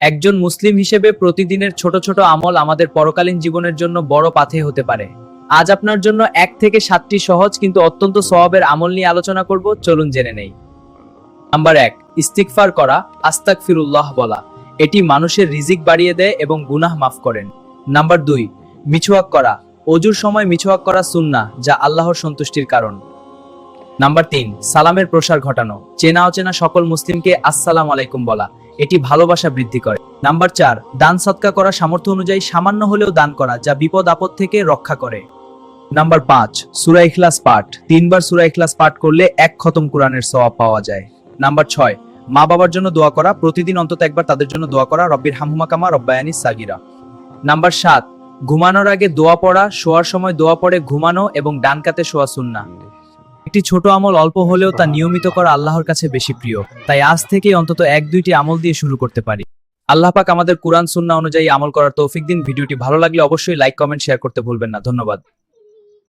একজন মুসলিম হিসেবে প্রতিদিনের ছোট ছোট আমল আমাদের পরকালীন জীবনের জন্য বড় পাথে হতে পারে। আজ আপনার জন্য এক থেকে সাতটি সহজ কিন্তু অত্যন্ত সওয়াবের আমল নিয়ে আলোচনা করব, চলুন জেনে নেই। নাম্বার এক ইস্তিকফার করা আস্তাক ফিরুল্লাহ বলা। এটি মানুষের রিজিক বাড়িয়ে দেয় এবং গুনাহ মাফ করেন। নাম্বার দুই মিছুয়াক করা। অজুর সময় মিছুয়াক করা সুন্না যা আল্লাহর সন্তুষ্টির কারণ। নাম্বার তিন, সালামের প্রসার ঘটানো। চেনা অচেনা সকল মুসলিমকে আসসালাম আলাইকুম বলা। এটি ভালোবাসা বৃদ্ধি করে। নাম্বার চার, দান সৎকা করা সামর্থ্য অনুযায়ী সামান্য হলেও দান করা যা বিপদ আপদ থেকে রক্ষা করে। নাম্বার পাঁচ, সুরা ইখলাস পাঠ। তিনবার সুরা ইখলাস পাঠ করলে এক খতম কোরআনের সওয়াব পাওয়া যায়। নাম্বার ছয়, মা বাবার জন্য দোয়া করা। প্রতিদিন অন্তত একবার তাদের জন্য দোয়া করা। রব্বির হামহুমা কামা রব্বায়ানি সাগিরা। নাম্বার সাত, ঘুমানোর আগে দোয়া পড়া। শোয়ার সময় দোয়া পড়ে ঘুমানো এবং ডান কাতে শোয়া সুন্না একটি ছোট আমল অল্প হলেও তা নিয়মিত করা আল্লাহর কাছে বেশি প্রিয়। তাই আজ থেকেই অন্তত এক দুইটি আমল দিয়ে শুরু করতে পারি। আল্লাহ পাক আমাদের কুরআন সুন্না অনুযায়ী আমল করার তৌফিক দিন। ভিডিওটি ভালো লাগলে অবশ্যই লাইক, কমেন্ট, শেয়ার করতে ভুলবেন না। ধন্যবাদ।